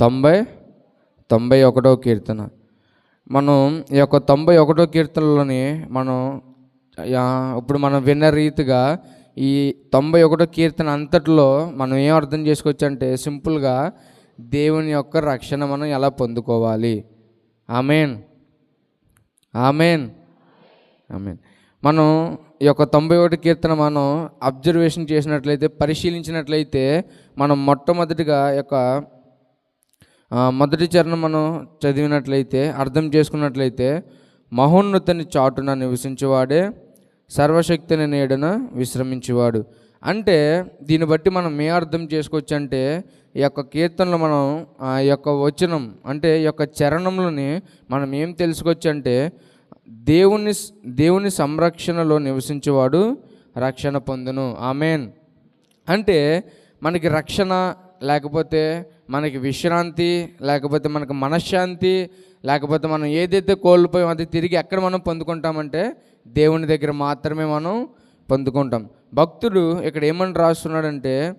తొంభై తొంభై ఒకటో కీర్తన. మనం ఈ యొక్క తొంభై ఒకటో కీర్తనలోని మనం ఇప్పుడు మనం విన్న రీతిగా ఈ తొంభై ఒకటో కీర్తన అంతటిలో మనం ఏం అర్థం చేసుకోవచ్చు అంటే సింపుల్గా దేవుని యొక్క రక్షణ మనం ఎలా పొందుకోవాలి. ఆమెన్. ఆమెన్. ఆమెన్. మనం ఈ యొక్క తొంభై ఒకటి కీర్తన మనం అబ్జర్వేషన్ చేసినట్లయితే పరిశీలించినట్లయితే మనం మొట్టమొదటిగా యొక్క మొదటి చరణం మనం చదివినట్లయితే అర్థం చేసుకున్నట్లయితే మహోన్నతిని చాటున నివసించేవాడే సర్వశక్తిని నేడున విశ్రమించేవాడు. అంటే దీన్ని బట్టి మనం ఏ అర్థం చేసుకోవచ్చు అంటే ఈ యొక్క కీర్తనలో మనం ఆ యొక్క వచనం అంటే ఈ యొక్క చరణంలోని మనం ఏం తెలుసుకోవచ్చు అంటే దేవుని దేవుని సంరక్షణలో నివసించేవాడు రక్షణ పొందును. ఆమెన్. అంటే మనకి రక్షణ లేకపోతే మనకి విశ్రాంతి లేకపోతే మనకి మనశ్శాంతి లేకపోతే మనం ఏదైతే కోల్పోయామో అది తిరిగి ఎక్కడ మనం పొందుకుంటామంటే దేవుని దగ్గర మాత్రమే మనం పొందుకుంటాం. భక్తుడు ఇక్కడ ఏమని రాస్తున్నాడంటే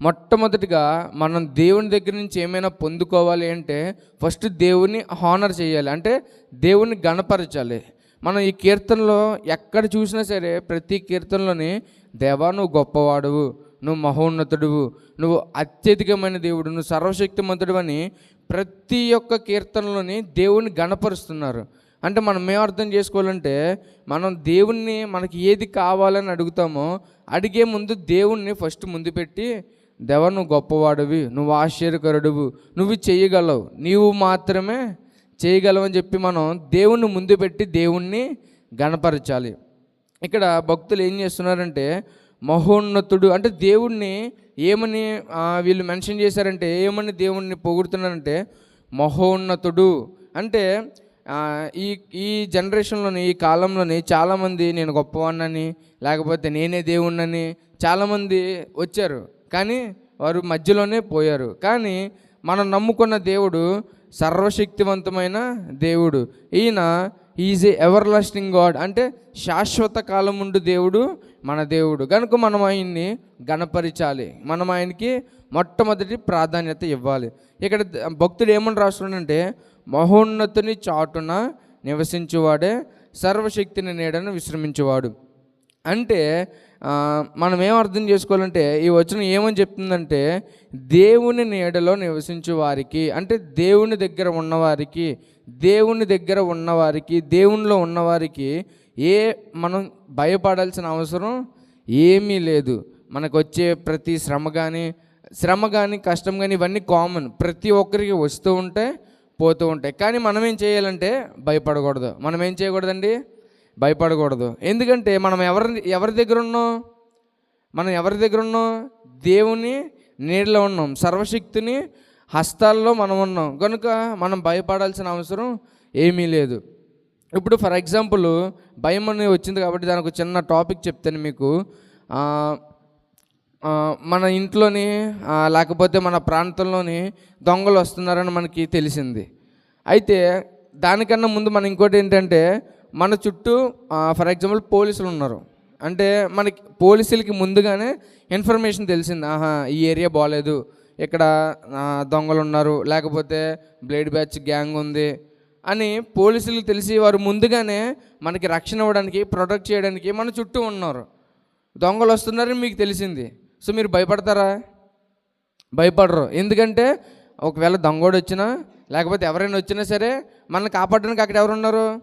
మొట్టమొదటిగా మనం దేవుని దగ్గర నుంచి ఏమైనా పొందుకోవాలి అంటే ఫస్ట్ దేవుని హానర్ చేయాలి. అంటే దేవుని గణపరచాలి. మనం ఈ కీర్తనలో ఎక్కడ చూసినా సరే ప్రతి కీర్తనలోని దేవా నువ్వు గొప్పవాడువు నువ్వు మహోన్నతుడువు నువ్వు అత్యధికమైన దేవుడు నువ్వు సర్వశక్తిమంతుడు అని ప్రతి ఒక్క కీర్తనలోని దేవుని గణపరుస్తున్నారు. అంటే మనం ఏం అర్థం చేసుకోవాలంటే మనం దేవుణ్ణి మనకి ఏది కావాలని అడుగుతామో అడిగే ముందు దేవుణ్ణి ఫస్ట్ ముందు పెట్టి దేవ నువ్వు గొప్పవాడివి నువ్వు ఆశ్చర్యకరుడువు నువ్వు చేయగలవు నీవు మాత్రమే చేయగలవు అని చెప్పి మనం దేవుణ్ణి ముందు పెట్టి దేవుణ్ణి గణపరచాలి. ఇక్కడ భక్తులు ఏం చేస్తున్నారంటే మహోన్నతుడు. అంటే దేవుణ్ణి ఏమని వీళ్ళు మెన్షన్ చేశారంటే ఏమని దేవుణ్ణి పొగుడుతున్నారంటే మహోన్నతుడు. అంటే ఈ ఈ జనరేషన్లోని ఈ కాలంలోని చాలామంది నేను గొప్పవాడినని లేకపోతే నేనే దేవుణ్ణని చాలామంది వచ్చారు. కానీ వారు మధ్యలోనే పోయారు. కానీ మనం నమ్ముకున్న దేవుడు సర్వశక్తివంతమైన దేవుడు. ఈయన is a everlasting God అంటే శాశ్వత కాలం ఉండు దేవుడు మన దేవుడు. కనుక మనం ఆయన్ని గణపరిచాలి. మనం ఆయనకి మొట్టమొదటి ప్రాధాన్యత ఇవ్వాలి. ఇక్కడ భక్తుడు ఏమని రాస్తున్నాడంటే మహోన్నతుని చాటున నివసించేవాడే సర్వశక్తిని నీడను విశ్రమించేవాడు. అంటే మనం ఏం అర్థం చేసుకోవాలంటే ఈ వచనం ఏమని చెప్తుందంటే దేవుని నీడలో నివసించే వారికి అంటే దేవుని దగ్గర ఉన్నవారికి దేవుని దగ్గర ఉన్నవారికి దేవునిలో ఉన్నవారికి ఏ మనం భయపడాల్సిన అవసరం ఏమీ లేదు. మనకు వచ్చే ప్రతి శ్రమ కానీ శ్రమ కానీ కష్టం కానీ ఇవన్నీ కామన్. ప్రతి ఒక్కరికి వస్తూ ఉంటాయి పోతూ ఉంటాయి. కానీ మనం ఏం చేయాలంటే భయపడకూడదు. మనం ఏం చేయకూడదండి? భయపడకూడదు. ఎందుకంటే మనం ఎవరి ఎవరి దగ్గర ఉన్నాం మనం ఎవరి దగ్గర ఉన్నాం దేవుని నీడలో ఉన్నాం. సర్వశక్తిని హస్తాల్లో మనం ఉన్నాం. కనుక మనం భయపడాల్సిన అవసరం ఏమీ లేదు. ఇప్పుడు ఫర్ ఎగ్జాంపుల్ భయం అనేది వచ్చింది కాబట్టి దానికి ఒక చిన్న టాపిక్ చెప్తాను మీకు. మన ఇంట్లోని లేకపోతే మన ప్రాంతంలోని దొంగలు వస్తున్నారని మనకి తెలిసింది. అయితే దానికన్నా ముందు మనం ఇంకోటి ఏంటంటే మన చుట్టూ ఫర్ ఎగ్జాంపుల్ పోలీసులు ఉన్నారు. అంటే మనకి పోలీసులకి ముందుగానే ఇన్ఫర్మేషన్ తెలిసింది. ఆహా ఈ ఏరియా బాగాలేదు ఇక్కడ దొంగలు ఉన్నారు. లేకపోతే బ్లేడ్ బ్యాచ్ గ్యాంగ్ ఉంది. అని పోలీసులకు తెలిసి వారు ముందుగానే మనకి రక్షణ ఇవ్వడానికి ప్రొటెక్ట్ చేయడానికి మన చుట్టూ ఉన్నారు. దొంగలు వస్తున్నారని మీకు తెలిసింది. సో మీరు భయపడతారా? భయపడరు. ఎందుకంటే ఒకవేళ దొంగోడు వచ్చినా లేకపోతే ఎవరైనా వచ్చినా సరే మనల్ని కాపాడడానికి అక్కడ ఎవరు ఉన్నారు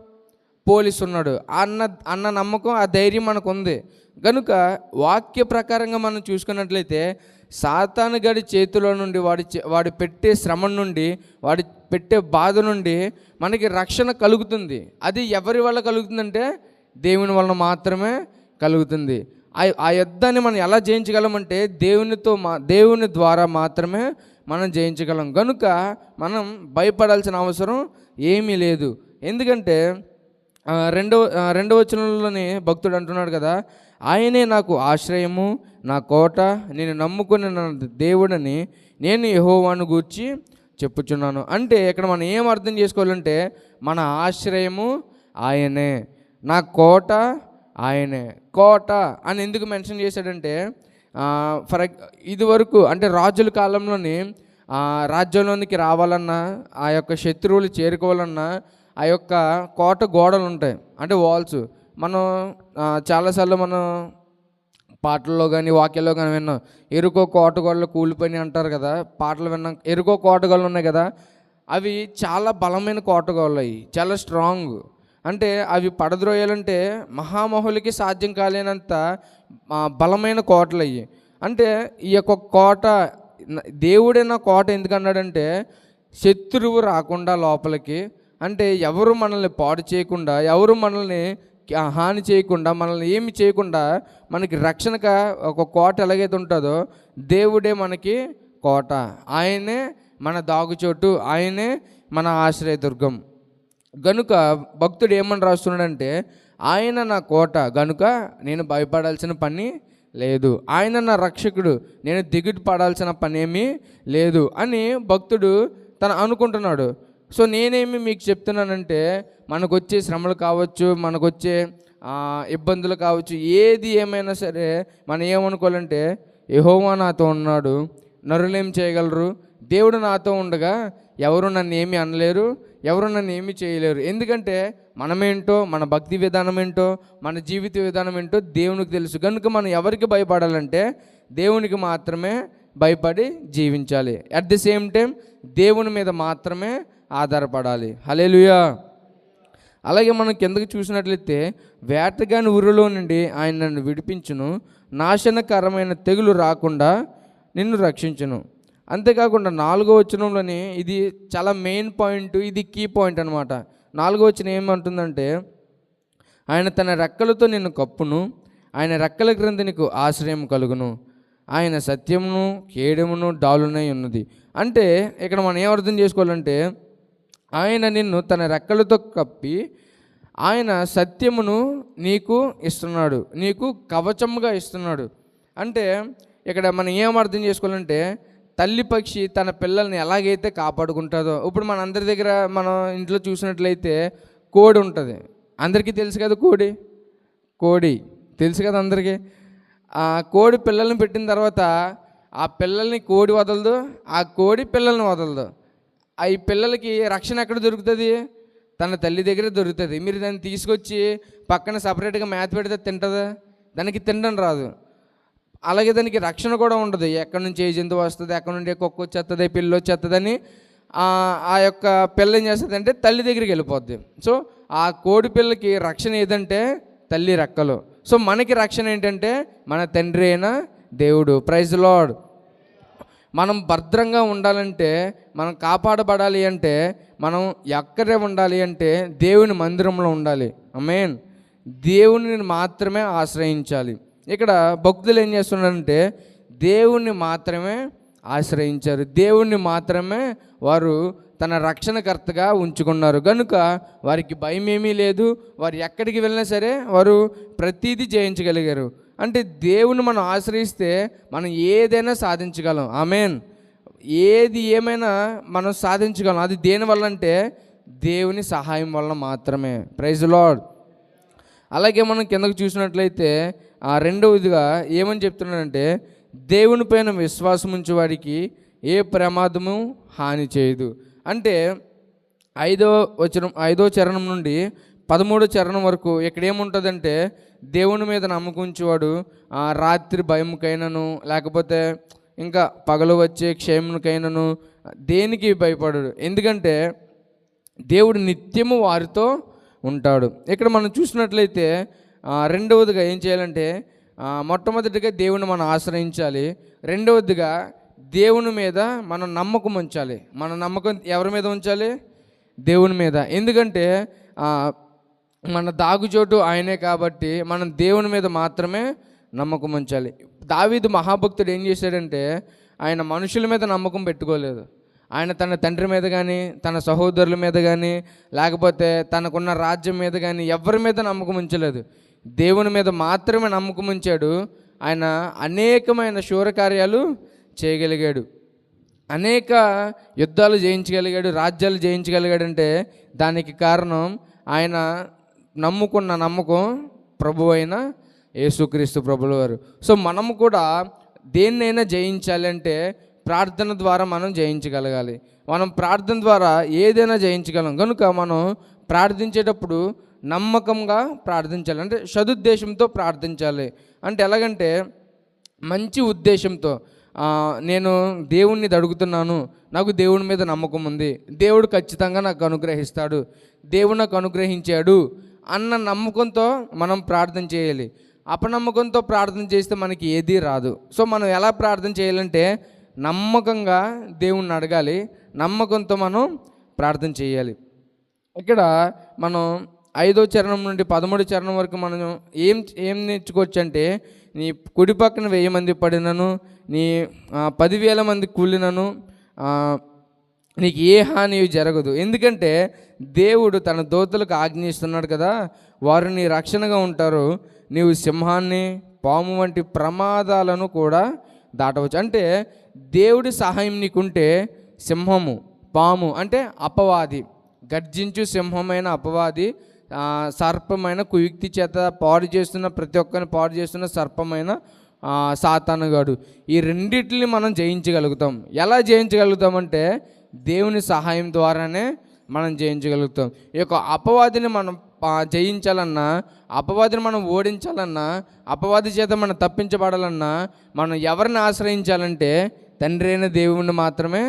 పోలీసు ఉన్నాడు. అన్న అన్న నమ్మకం ఆ ధైర్యం మనకు ఉంది కనుక వాక్య ప్రకారంగా మనం చూసుకున్నట్లయితే సాతాను గడి చేతిలో నుండి వాడి వాడు పెట్టే శ్రమ నుండి వాడి పెట్టే బాధ నుండి మనకి రక్షణ కలుగుతుంది. అది ఎవరి వల్ల కలుగుతుందంటే దేవుని వలన మాత్రమే కలుగుతుంది. ఆ- యుద్ధాన్ని మనం ఎలా జయించగలమంటే దేవునితో మా దేవుని ద్వారా మాత్రమే మనం జయించగలం. కనుక మనం భయపడాల్సిన అవసరం ఏమీ లేదు. ఎందుకంటే రెండవ రెండవ వచనంలోనే భక్తుడు అంటున్నాడు కదా ఆయనే నాకు ఆశ్రయము నా కోట నేను నమ్ముకున్న నా దేవుడని నేను యహోవాను గూర్చి చెప్పుచున్నాను. అంటే ఇక్కడ మనం ఏం అర్థం చేసుకోవాలంటే మన ఆశ్రయము ఆయనే నా కోట ఆయనే. కోట అని ఎందుకు మెన్షన్ చేశాడంటే ఫర్ ఇదివరకు అంటే రాజుల కాలంలోని రాజ్యంలోనికి రావాలన్నా ఆ యొక్క శత్రువులు చేరుకోవాలన్నా ఆ యొక్క కోట గోడలు ఉంటాయి అంటే వాల్స్ మనం చాలాసార్లు మనం పాటల్లో కానీ వాక్యాల్లో కానీ విన్నాం. ఎరుకో కోటగోళ్ళు కూలిపోయి అంటారు కదా పాటలు విన్నాం. ఎరుకో కోటగోళ్ళు ఉన్నాయి కదా అవి చాలా బలమైన కోటగోళ్ళు అవి చాలా స్ట్రాంగ్ అంటే అవి పడద్రోయాలంటే మహామహులకి సాధ్యం కాలేనంత బలమైన కోటలు అవి అంటే ఈ యొక్క కోట దేవుడైన కోట ఎందుకన్నాడంటే శత్రువు రాకుండా లోపలికి. అంటే ఎవరు మనల్ని పాడు చేయకుండా ఎవరు మనల్ని హాని చేయకుండా మనల్ని ఏమి చేయకుండా మనకి రక్షణగా ఒక కోట ఎలాగైతే ఉంటుందో దేవుడే మనకి కోట. ఆయనే మన దాగుచోటు ఆయనే మన ఆశ్రయదుర్గం గనుక భక్తుడు ఏమని రాస్తున్నాడంటే ఆయన నా కోట గనుక నేను భయపడాల్సిన పని లేదు. ఆయన నా రక్షకుడు నేను దిగుడు పడాల్సిన పని ఏమీ లేదు అని భక్తుడు తను అనుకుంటున్నాడు. సో నేనేమి మీకు చెప్తున్నానంటే మనకు వచ్చే శ్రమలు కావచ్చు మనకు వచ్చే ఇబ్బందులు కావచ్చు ఏది ఏమైనా సరే మనం ఏమనుకోవాలంటే యహోవా నాతో ఉన్నాడు నరులేం చేయగలరు? దేవుడు నాతో ఉండగా ఎవరు నన్ను ఏమీ అనలేరు ఎవరు నన్ను ఏమీ చేయలేరు. ఎందుకంటే మనమేంటో మన భక్తి విధానం ఏంటో మన జీవిత విధానం ఏంటో దేవునికి తెలుసు. కనుక మనం ఎవరికి భయపడాలంటే దేవునికి మాత్రమే భయపడి జీవించాలి. అట్ ది సేమ్ టైం దేవుని మీద మాత్రమే ఆధారపడాలి. హలేలుయా అలాగే మనం కిందకి చూసినట్లయితే వేటగాని ఊరిలో నుండి ఆయన నన్ను విడిపించును. నాశనకరమైన తెగులు రాకుండా నిన్ను రక్షించును. అంతేకాకుండా నాలుగో వచనంలోని ఇది చాలా మెయిన్ పాయింట్ ఇది కీ పాయింట్ అనమాట నాలుగో వచనం ఏమంటుందంటే ఆయన తన రెక్కలతో నిన్ను కప్పును. ఆయన రెక్కల క్రింద నీకు ఆశ్రయం కలుగును. ఆయన సత్యమును కేడమును డాలునై ఉన్నది. అంటే ఇక్కడ మనం ఏం అర్థం చేసుకోవాలంటే ఆయన నిన్ను తన రెక్కలతో కప్పి ఆయన సత్యమును నీకు ఇస్తున్నాడు నీకు కవచముగా ఇస్తున్నాడు. అంటే ఇక్కడ మనం ఏం అర్థం చేసుకోవాలంటే తల్లి పక్షి తన పిల్లల్ని ఎలాగైతే కాపాడుకుంటుందో ఇప్పుడు మన అందరి దగ్గర మనం ఇంట్లో చూసినట్లయితే కోడి ఉంటుంది. అందరికీ తెలుసు కదా కోడి? కోడి. తెలుసు కదా అందరికీ? ఆ కోడి పిల్లల్ని పెట్టిన తర్వాత ఆ పిల్లల్ని కోడి వదలదు ఆ కోడి పిల్లల్ని వదలదు. ఈ పిల్లలకి రక్షణ ఎక్కడ దొరుకుతుంది? తన తల్లి దగ్గర దొరుకుతుంది. మీరు దాన్ని తీసుకొచ్చి పక్కన సపరేట్గా మేత పెడితే తింటుందా? దానికి తినడం రాదు. అలాగే దానికి రక్షణ కూడా ఉండదు. ఎక్కడి నుంచి ఏ జంతువు వస్తుంది ఎక్కడి నుండి కుక్క వచ్చేస్తుంది పిల్లి వచ్చేస్తుందని ఆ యొక్క పిల్ల ఏం చేస్తుంది అంటే తల్లి దగ్గరికి వెళ్ళిపోద్ది. సో ఆ కోడి పిల్లకి రక్షణ ఏదంటే తల్లి రెక్కలు. సో మనకి రక్షణ ఏంటంటే మన తండ్రి అయిన దేవుడు. ప్రైజ్ లాడ్ మనం భద్రంగా ఉండాలంటే మనం కాపాడబడాలి అంటే మనం ఎక్కడే ఉండాలి అంటే దేవుని మందిరంలో ఉండాలి. అమేన్ దేవుని మాత్రమే ఆశ్రయించాలి. ఇక్కడ భక్తులు ఏం చేస్తున్నారంటే దేవుణ్ణి మాత్రమే ఆశ్రయించారు. దేవుణ్ణి మాత్రమే వారు తన రక్షణకర్తగా ఉంచుకున్నారు. కనుక వారికి భయం ఏమీ లేదు. వారు ఎక్కడికి వెళ్ళినా సరే వారు ప్రతీది జయించగలిగారు. అంటే దేవుని మనం ఆశ్రయిస్తే మనం ఏదైనా సాధించగలం. ఆమెన్. ఏది ఏమైనా మనం సాధించగలం. అది దేనివల్ల అంటే దేవుని సహాయం వల్ల మాత్రమే. ప్రైజ్ లార్డ్ అలాగే మనం కిందకు చూసినట్లయితే ఆ రెండవదిగా ఏమని చెప్తున్నాడంటే దేవుని పైన విశ్వాసం ఉంచేవాడికి ఏ ప్రమాదము హాని చేయదు. అంటే ఐదో వచనం ఐదో చరణం నుండి పదమూడో చరణం వరకు ఇక్కడ ఏముంటుందంటే దేవుని మీద నమ్మకం ఉంచేవాడు రాత్రి భయంకైనను లేకపోతే ఇంకా పగలు వచ్చే క్షేమునికైనను దేనికి భయపడడు. ఎందుకంటే దేవుడు నిత్యము వారితో ఉంటాడు. ఇక్కడ మనం చూసినట్లయితే రెండవదిగా ఏం చేయాలంటే మొట్టమొదటిగా దేవుని మనం ఆశ్రయించాలి. రెండవదిగా దేవుని మీద మనం నమ్మకం ఉంచాలి. మన నమ్మకం ఎవరి మీద ఉంచాలి? దేవుని మీద. ఎందుకంటే మన దాగుచోటు ఆయనే కాబట్టి మనం దేవుని మీద మాత్రమే నమ్మకం ఉంచాలి. దావీదు మహాభక్తుడు ఏం చేశాడంటే ఆయన మనుషుల మీద నమ్మకం పెట్టుకోలేదు. ఆయన తన తండ్రి మీద కానీ తన సహోదరుల మీద కానీ లేకపోతే తనకున్న రాజ్యం మీద కానీ ఎవరి మీద నమ్మకం ఉంచలేదు. దేవుని మీద మాత్రమే నమ్మకం ఉంచాడు. ఆయన అనేకమైన శూరకార్యాలు చేయగలిగాడు. అనేక యుద్ధాలు జయించగలిగాడు రాజ్యాలు జయించగలిగాడంటే దానికి కారణం ఆయన నమ్ముకున్న నమ్మకం ప్రభు అయిన యేసుక్రీస్తు ప్రభుల వారు. సో మనము కూడా దేన్నైనా జయించాలి అంటే ప్రార్థన ద్వారా మనం జయించగలగాలి. మనం ప్రార్థన ద్వారా ఏదైనా జయించగలం. కనుక మనం ప్రార్థించేటప్పుడు నమ్మకంగా ప్రార్థించాలి. అంటే సదుద్దేశంతో ప్రార్థించాలి. అంటే ఎలాగంటే మంచి ఉద్దేశంతో నేను దేవుణ్ణి అడుగుతున్నాను నాకు దేవుని మీద నమ్మకం ఉంది. దేవుడు ఖచ్చితంగా నాకు అనుగ్రహిస్తాడు. దేవుడు నాకు అనుగ్రహించాడు అన్న నమ్మకంతో మనం ప్రార్థన చేయాలి. అపనమ్మకంతో ప్రార్థన చేస్తే మనకి ఏదీ రాదు. సో మనం ఎలా ప్రార్థన చేయాలంటే నమ్మకంగా దేవుణ్ణి అడగాలి. నమ్మకంతో మనం ప్రార్థన చేయాలి. ఇక్కడ మనం ఐదో చరణం నుండి పదమూడు చరణం వరకు మనం ఏం ఏం నేర్చుకోవచ్చు అంటే నీ కుడి పక్కన వెయ్యి మంది పడినను నీ పదివేల మంది కూలినను నీకు ఏ హాని జరగదు. ఎందుకంటే దేవుడు తన దోతలకు ఆజ్ఞయిస్తున్నాడు కదా వారు నీ రక్షణగా ఉంటారు నీవు సింహాన్ని పాము వంటి ప్రమాదాలను కూడా దాటవచ్చు. అంటే దేవుడి సహాయం నీకుంటే సింహము పాము అంటే అపవాది గర్జించు సింహమైన అపవాది సర్పమైన కుయుక్తి చేత పాడు చేస్తున్న ప్రతి ఒక్కరిని పాడు చేస్తున్న సర్పమైన సాతానుగాడు ఈ రెండిటిని మనం జయించగలుగుతాం. ఎలా జయించగలుగుతామంటే దేవుని సహాయం ద్వారానే మనం జయించగలుగుతాం. ఈ యొక్క అపవాదిని మనం జయించాలన్నా అపవాదిని మనం ఓడించాలన్నా అపవాది చేత మనం తప్పించబడాలన్నా మనం ఎవరిని ఆశ్రయించాలంటే తండ్రి అయిన దేవుణ్ణి మాత్రమే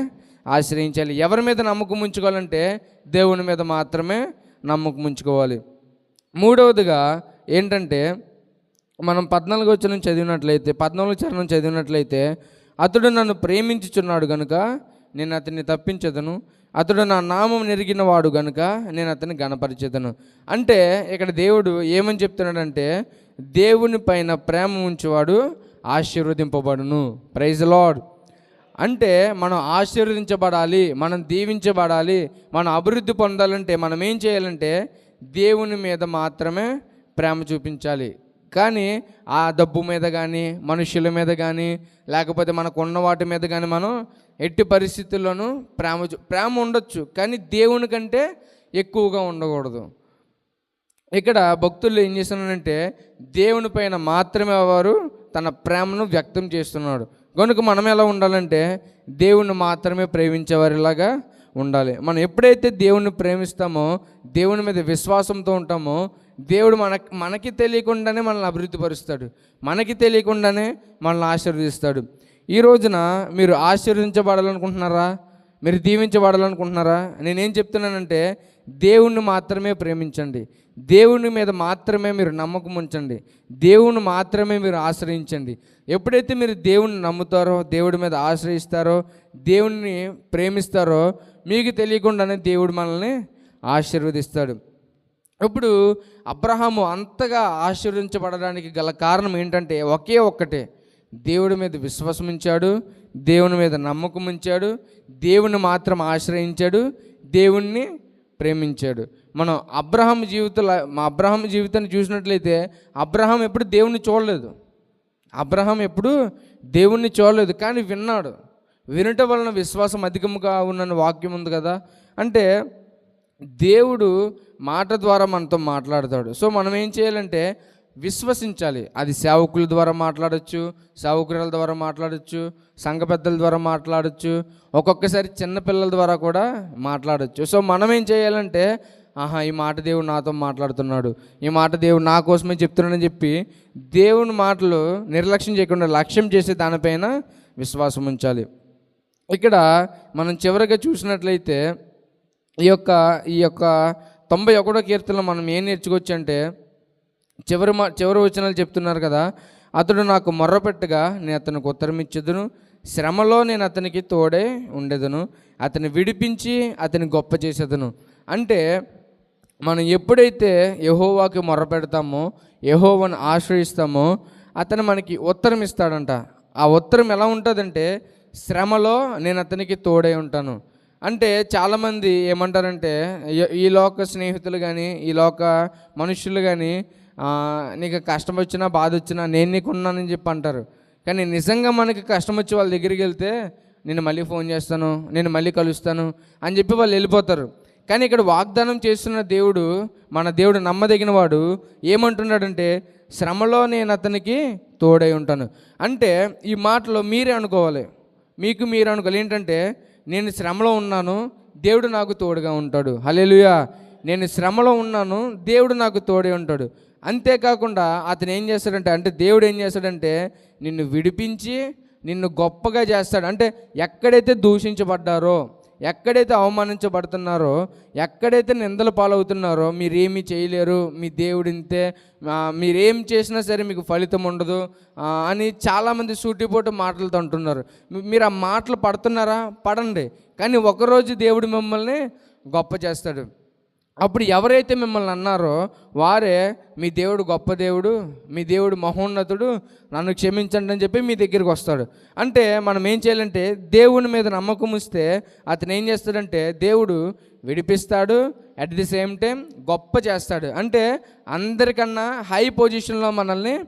ఆశ్రయించాలి. ఎవరి మీద నమ్మకం ఉంచుకోవాలంటే దేవుని మీద మాత్రమే నమ్మకం ఉంచుకోవాలి. మూడవదిగా ఏంటంటే మనం పద్నాలుగు వచ్చిన చదివినట్లయితే పద్నాలుగు చరణం చదివినట్లయితే అతడు నన్ను ప్రేమించుచున్నాడు గనుక నేను అతన్ని తప్పించదను. అతడు నా నామం నెరిగిన వాడు గనుక నేను అతన్ని గణపరిచేదను అంటే ఇక్కడ దేవుడు ఏమని చెప్తున్నాడంటే దేవుని పైన ప్రేమ ఉంచేవాడు ఆశీర్వదింపబడును. ప్రైజ్ లాడ్ అంటే మనం ఆశీర్వదించబడాలి మనం దీవించబడాలి మనం అభివృద్ధి పొందాలంటే మనం ఏం చేయాలంటే దేవుని మీద మాత్రమే ప్రేమ చూపించాలి. కానీ ఆ డబ్బు మీద కానీ మనుషుల మీద కానీ లేకపోతే మనకున్న వాటి మీద కానీ మనం ఎట్టి పరిస్థితుల్లోనూ ప్రేమ ప్రేమ ఉండొచ్చు కానీ దేవుని కంటే ఎక్కువగా ఉండకూడదు. ఇక్కడ భక్తులు ఏం చేస్తున్నారంటే దేవుని పైన మాత్రమే వారు తన ప్రేమను వ్యక్తం చేస్తున్నాడు. కనుక మనం ఎలా ఉండాలంటే దేవుణ్ణి మాత్రమే ప్రేమించేవారిలాగా ఉండాలి. మనం ఎప్పుడైతే దేవుణ్ణి ప్రేమిస్తామో దేవుని మీద విశ్వాసంతో ఉంటామో దేవుడు మన మనకి తెలియకుండానే మనల్ని అభివృద్ధి పరుస్తాడు మనకి తెలియకుండానే మనల్ని ఆశీర్వదిస్తాడు. ఈ రోజున మీరు ఆశీర్వదించబడాలనుకుంటున్నారా? మీరు దీవించబడాలనుకుంటున్నారా? నేనేం చెప్తున్నానంటే దేవుణ్ణి మాత్రమే ప్రేమించండి. దేవుని మీద మాత్రమే మీరు నమ్మకం ఉంచండి. దేవుని మాత్రమే మీరు ఆశ్రయించండి. ఎప్పుడైతే మీరు దేవుణ్ణి నమ్ముతారో దేవుడి మీద ఆశ్రయిస్తారో దేవుణ్ణి ప్రేమిస్తారో మీకు తెలియకుండానే దేవుడు మనల్ని ఆశీర్వదిస్తాడు. ఇప్పుడు అబ్రహాము అంతగా ఆశీర్వించబడడానికి గల కారణం ఏంటంటే ఒకే ఒక్కటే. దేవుడి మీద విశ్వాసం ఉంచాడు దేవుని మీద నమ్మకం ఉంచాడు దేవుని మాత్రం ఆశ్రయించాడు దేవుణ్ణి ప్రేమించాడు. మనం అబ్రహం జీవితంలో మా అబ్రహం జీవితాన్ని చూసినట్లయితే అబ్రహం ఎప్పుడు దేవుణ్ణి చూడలేదు. అబ్రహం ఎప్పుడు దేవుణ్ణి చూడలేదు కానీ విన్నాడు. వినటం వలన విశ్వాసం అధికముగా ఉన్న వాక్యం ఉంది కదా. అంటే దేవుడు మాట ద్వారా మనతో మాట్లాడతాడు. సో మనం ఏం చేయాలంటే విశ్వసించాలి. అది సేవకుల ద్వారా మాట్లాడొచ్చు సేవకురాల ద్వారా మాట్లాడొచ్చు సంఘ పెద్దల ద్వారా మాట్లాడొచ్చు ఒక్కొక్కసారి చిన్నపిల్లల ద్వారా కూడా మాట్లాడచ్చు. సో మనం ఏం చేయాలంటే ఆహా ఈ మాట దేవుడు నాతో మాట్లాడుతున్నాడు ఈ మాట దేవుడు నా కోసమే చెప్తున్నాడని చెప్పి దేవుని మాటలు నిర్లక్ష్యం చేయకుండా లక్ష్యం చేసే దానిపైన విశ్వాసం ఉంచాలి. ఇక్కడ మనం చివరిగా చూసినట్లయితే ఈ యొక్క ఈ యొక్క తొంభై ఒకటో కీర్తనలో మనం ఏం నేర్చుకోవచ్చు అంటే చివరి మా చివరి వచనాలు చెప్తున్నారు కదా అతడు నాకు మొర్రపెట్టగా నేను అతనికి ఉత్తరం ఇచ్చేదను శ్రమలో నేను అతనికి తోడే ఉండేదను అతని విడిపించి అతని గొప్ప చేసేదను. అంటే మనం ఎప్పుడైతే యహోవాకి మొర్ర పెడతామో యహోవాను ఆశ్రయిస్తామో అతను మనకి ఉత్తరం ఇస్తాడంట. ఆ ఉత్తరం ఎలా ఉంటుందంటే శ్రమలో నేను అతనికి తోడై ఉంటాను. అంటే చాలామంది ఏమంటారంటే ఈ- లోక స్నేహితులు కానీ ఈ లోక మనుషులు కానీ నీకు కష్టం వచ్చినా బాధ వచ్చినా నేను నీకు ఉన్నానని చెప్పి అంటారు. కానీ నిజంగా మనకి కష్టం వచ్చి వాళ్ళ దగ్గరికి వెళ్తే నేను మళ్ళీ ఫోన్ చేస్తాను నేను మళ్ళీ కలుస్తాను అని చెప్పి వాళ్ళు వెళ్ళిపోతారు. కానీ ఇక్కడ వాగ్దానం చేస్తున్న దేవుడు మన దేవుడు నమ్మదగిన వాడు ఏమంటున్నాడంటే శ్రమలో నేను అతనికి తోడై ఉంటాను. అంటే ఈ మాటలో మీరే అనుకోవాలి. మీకు మీరు అనుకోవాలి. ఏంటంటే నేను శ్రమలో ఉన్నాను దేవుడు నాకు తోడుగా ఉంటాడు. హలేలుయా నేను శ్రమలో ఉన్నాను దేవుడు నాకు తోడే ఉంటాడు. అంతేకాకుండా అతను ఏం చేస్తాడంటే అంటే దేవుడు ఏం చేస్తాడంటే నిన్ను విడిపించి నిన్ను గొప్పగా చేస్తాడు. అంటే ఎక్కడైతే దూషించబడ్డారో ఎక్కడైతే అవమానించబడుతున్నారో ఎక్కడైతే నిందలు పాలవుతున్నారో మీరేమీ చేయలేరు మీ దేవుడింతే మీరేం చేసినా సరే మీకు ఫలితం ఉండదు అని చాలామంది సూటిపోటు మాటలతో అంటున్నారు. మీరు ఆ మాటలు పడుతున్నారా? పడండి. కానీ ఒకరోజు దేవుడు మిమ్మల్ని గొప్ప చేస్తాడు. అప్పుడు ఎవరైతే మిమ్మల్ని అన్నారో వారే మీ దేవుడు గొప్ప దేవుడు మీ దేవుడు మహోన్నతుడు నన్ను క్షమించండి అని చెప్పి మీ దగ్గరికి వస్తాడు. అంటే మనం ఏం చేయాలంటే దేవుని మీద నమ్మకం ఇస్తే అతను ఏం చేస్తాడంటే దేవుడు విడిపిస్తాడు అట్ ది సేమ్ టైం గొప్ప చేస్తాడు. అంటే అందరికన్నా హై పొజిషన్లో మనల్ని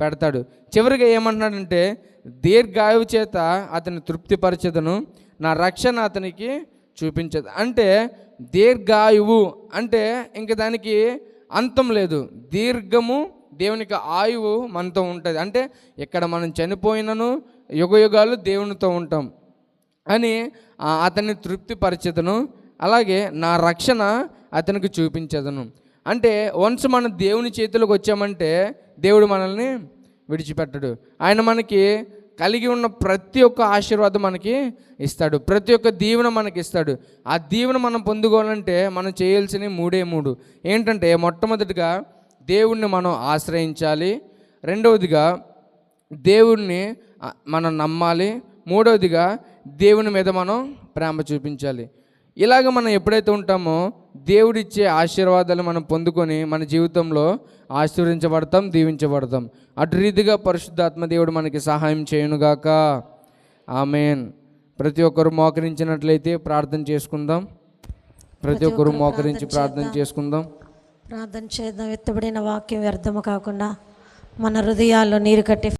పెడతాడు. చివరిగా ఏమంటున్నాడంటే దీర్ఘాయువు చేత అతని తృప్తిపరచదను నా రక్షణ అతనికి చూపించదు. అంటే దీర్ఘాయువు అంటే ఇంక దానికి అంతం లేదు. దీర్ఘము దేవునికి ఆయువు మనతో ఉంటుంది. అంటే ఇక్కడ మనం చనిపోయినను యుగ యుగాలు దేవునితో ఉంటాం అని అతన్ని తృప్తిపరచదును అలాగే నా రక్షణ అతనికి చూపించదును. అంటే వన్స్ మనం దేవుని చేతులకు వచ్చామంటే దేవుడు మనల్ని విడిచిపెట్టడు. ఆయన మనకి కలిగి ఉన్న ప్రతి ఒక్క ఆశీర్వాదం మనకి ఇస్తాడు. ప్రతి ఒక్క దీవెన మనకి ఇస్తాడు. ఆ దీవెన మనం పొందుకోవాలంటే మనం చేయాల్సిన మూడే మూడు. ఏంటంటే మొట్టమొదటిగా దేవుణ్ణి మనం ఆశ్రయించాలి. రెండవదిగా దేవుణ్ణి మనం నమ్మాలి. మూడవదిగా దేవుని మీద మనం ప్రేమ చూపించాలి. ఇలాగ మనం ఎప్పుడైతే ఉంటామో దేవుడిచ్చే ఆశీర్వాదాలు మనం పొందుకొని మన జీవితంలో ఆశీర్వదించబడతాం దీవించబడతాం. అటు రీతిగా పరిశుద్ధాత్మ దేవుడు మనకి సహాయం చేయనుగాక. ఆమెన్. ప్రతి ఒక్కరు మోకరించినట్లయితే ప్రార్థన చేసుకుందాం. ప్రతి ఒక్కరు మోకరించి ప్రార్థన చేసుకుందాం. ప్రార్థన చేద్దాం. ఎత్తబడిన వాక్యం వ్యర్థము కాకుండా మన హృదయాల్లో నీరు కట్టి